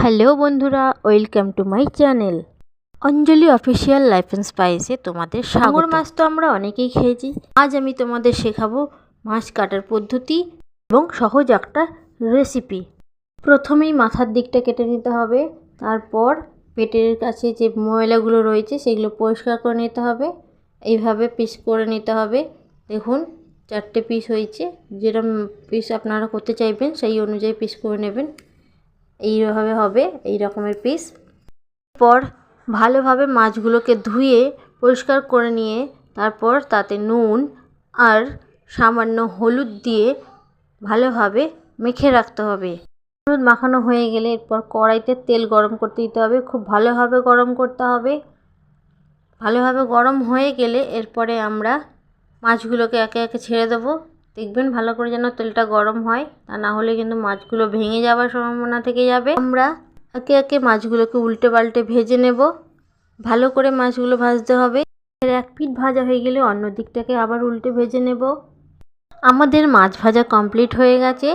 Hello বন্ধুরা welcome to my channel. Anjali official life and স্পাইসে তোমাদের সাগর মাছ তো আমরা অনেকেই খেয়েছি। আজ আমি তোমাদের শেখাবো মাছ কাটার পদ্ধতি এবং সহজ একটা রেসিপি প্রথমেই মাথার দিকটা কেটে নিতে হবে তারপর পেটের কাছে যে ময়লাগুলো রয়েছে সেগুলো পরিষ্কার করে নিতে হবে। এইভাবে পিস করে নিতে হবে। দেখুন চারটে পিস হয়েছে। যেরকম পিস আপনারা করতে চাইবেন সেই অনুযায়ী পিস করে নেবেন। এইভাবে হবে, এই রকমের পিস পর ভালোভাবে মাছগুলোকে ধুয়ে পরিষ্কার করে নিয়ে তারপর তাতে নুন আর সামান্য হলুদ দিয়ে ভালোভাবে মেখে রাখতে হবে। হলুদ মাখানো হয়ে গেলে এরপর কড়াইতে তেল গরম করতে দিতে হবে, খুব ভালোভাবে গরম করতে হবে। ভালোভাবে গরম হয়ে গেলে এরপরে আমরা মাছগুলোকে একে একে ছেড়ে দেবো। দেখবেন ভালো করে যেন তেলটা গরম হয়, তা না হলে কিন্তু মাছগুলো ভেঙে যাওয়ার সম্ভাবনা থেকে যাবে। আমরা একে একে মাছগুলোকে উল্টে পাল্টে ভেজে নেব। ভালো করে মাছগুলো ভাজতে হবে। এক পিঠ ভাজা হয়ে গেলে অন্য দিকটাকে আবার উল্টে ভেজে নেব। আমাদের মাছ ভাজা কমপ্লিট হয়ে গেছে।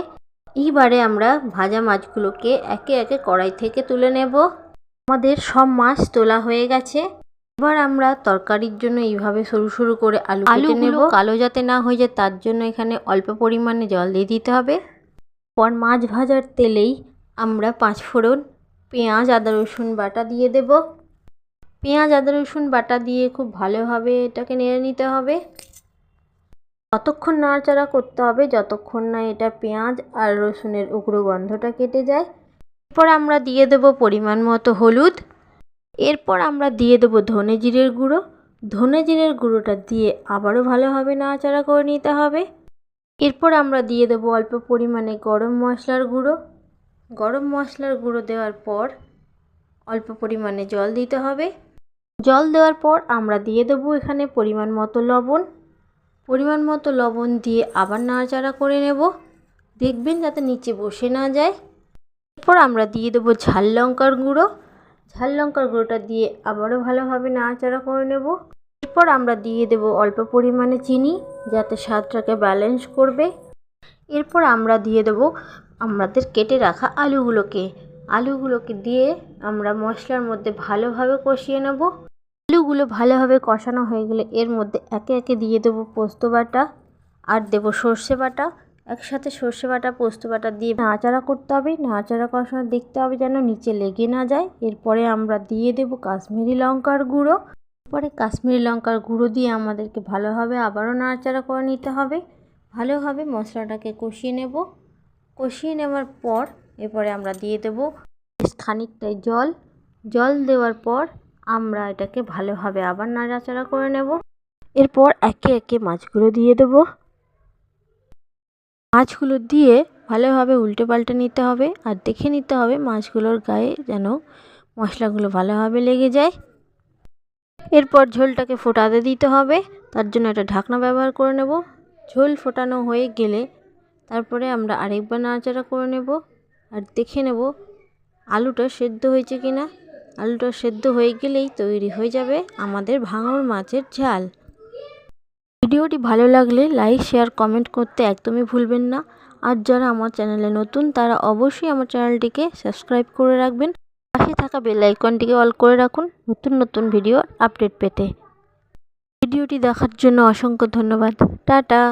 এইবারে আমরা ভাজা মাছগুলোকে একে একে কড়াই থেকে তুলে নেব। আমাদের সব মাছ তোলা হয়ে গেছে। এবার আমরা তরকারির জন্য এইভাবে সরু সরু করে আলু কেটে নেব। কালো যাতে না হয়ে যায় তার জন্য এখানে অল্প পরিমাণে জল দিয়ে দিতে হবে। পর মাছ ভাজার তেলেই আমরা পাঁচ ফোড়ন পেঁয়াজ আদা রসুন বাটা দিয়ে দেব। পেঁয়াজ আদা রসুন বাটা দিয়ে খুব ভালোভাবে এটাকে নেড়ে নিতে হবে। ততক্ষণ নাড়াচাড়া করতে হবে যতক্ষণ না এটা পেঁয়াজ আর রসুনের উগ্র গন্ধটা কেটে যায়। এরপর আমরা দিয়ে দেব পরিমাণ মতো হলুদ। এরপর আমরা দিয়ে দেবো ধনে জিরের গুঁড়ো। ধনে জিরের গুঁড়োটা দিয়ে আবারও ভালোভাবে নাড়াচাড়া করে নিতে হবে। এরপর আমরা দিয়ে দেবো অল্প পরিমাণে গরম মশলার গুঁড়ো। গরম মশলার গুঁড়ো দেওয়ার পর অল্প পরিমাণে জল দিতে হবে। জল দেওয়ার পর আমরা দিয়ে দেবো এখানে পরিমাণ মতো লবণ। পরিমাণ মতো লবণ দিয়ে আবার নাড়াচাড়া করে নেব। দেখবেন যাতে নিচে বসে না যায়। এরপর আমরা দিয়ে দেবো ঝাল লঙ্কার গুঁড়ো। ঝাল লঙ্কার গুঁড়োটা দিয়ে আবারও ভালোভাবে নাড়াচাড়া করে নেব। এরপর আমরা দিয়ে দেব অল্প পরিমাণে চিনি, যাতে স্বাদটাকে ব্যালেন্স করবে। এরপর আমরা দিয়ে দেব আমাদের কেটে রাখা আলুগুলোকে। আলুগুলোকে দিয়ে আমরা মশলার মধ্যে ভালোভাবে কষিয়ে নেব। আলুগুলো ভালোভাবে কষানো হয়ে গেলে এর মধ্যে একে একে দিয়ে দেবো পোস্ত বাটা আর দেবো সর্ষে বাটা। একসাথে সর্ষে বাটা, পোস্ত বাটা দিয়ে নাড়াচাড়া করতে হবে। নাড়াচাড়া করার সময় দেখতে হবে যেন নিচে লেগে না যায়। এরপরে আমরা দিয়ে দেব কাশ্মীরি লঙ্কার গুঁড়ো। পরে কাশ্মীরি লঙ্কার গুঁড়ো দিয়ে আমাদেরকে ভালোভাবে আবারও নাড়াচাড়া করে নিতে হবে। ভালোভাবে মশলাটাকে কষিয়ে নেব। কষিয়ে নেওয়ার পর এরপরে আমরা দিয়ে দেব খানিকটাই জল। জল দেওয়ার পর আমরা এটাকে ভালোভাবে আবার নাড়াচাড়া করে নেব। এরপর একে একে মাছগুলো দিয়ে দেবো। মাছগুলো দিয়ে ভালোভাবে উল্টে পাল্টে নিতে হবে আর দেখে নিতে হবে মাছগুলোর গায়ে যেন মশলাগুলো ভালোভাবে লেগে যায়। এরপর ঝোলটাকে ফোটাতে দিতে হবে। তার জন্য একটা ঢাকনা ব্যবহার করে নেব। ঝোল ফোটানো হয়ে গেলে তারপরে আমরা আরেকবার নাড়াচাড়া করে নেব আর দেখে নেব আলুটা সেদ্ধ হয়েছে কি না আলুটা সেদ্ধ হয়ে গেলেই তৈরি হয়ে যাবে আমাদের ভাঙর মাছের ঝাল। ভিডিওটি ভালো লাগলে লাইক, শেয়ার, কমেন্ট করতে একদমই ভুলবেন না। আর যারা আমার চ্যানেলে নতুন, তারা অবশ্যই আমার চ্যানেলটিকে সাবস্ক্রাইব করে রাখবেন। পাশে থাকা বেল আইকনটিকে অল করে রাখুন নতুন নতুন ভিডিও আপডেট পেতে। ভিডিওটি দেখার জন্য অসংখ্য ধন্যবাদ। টাটা!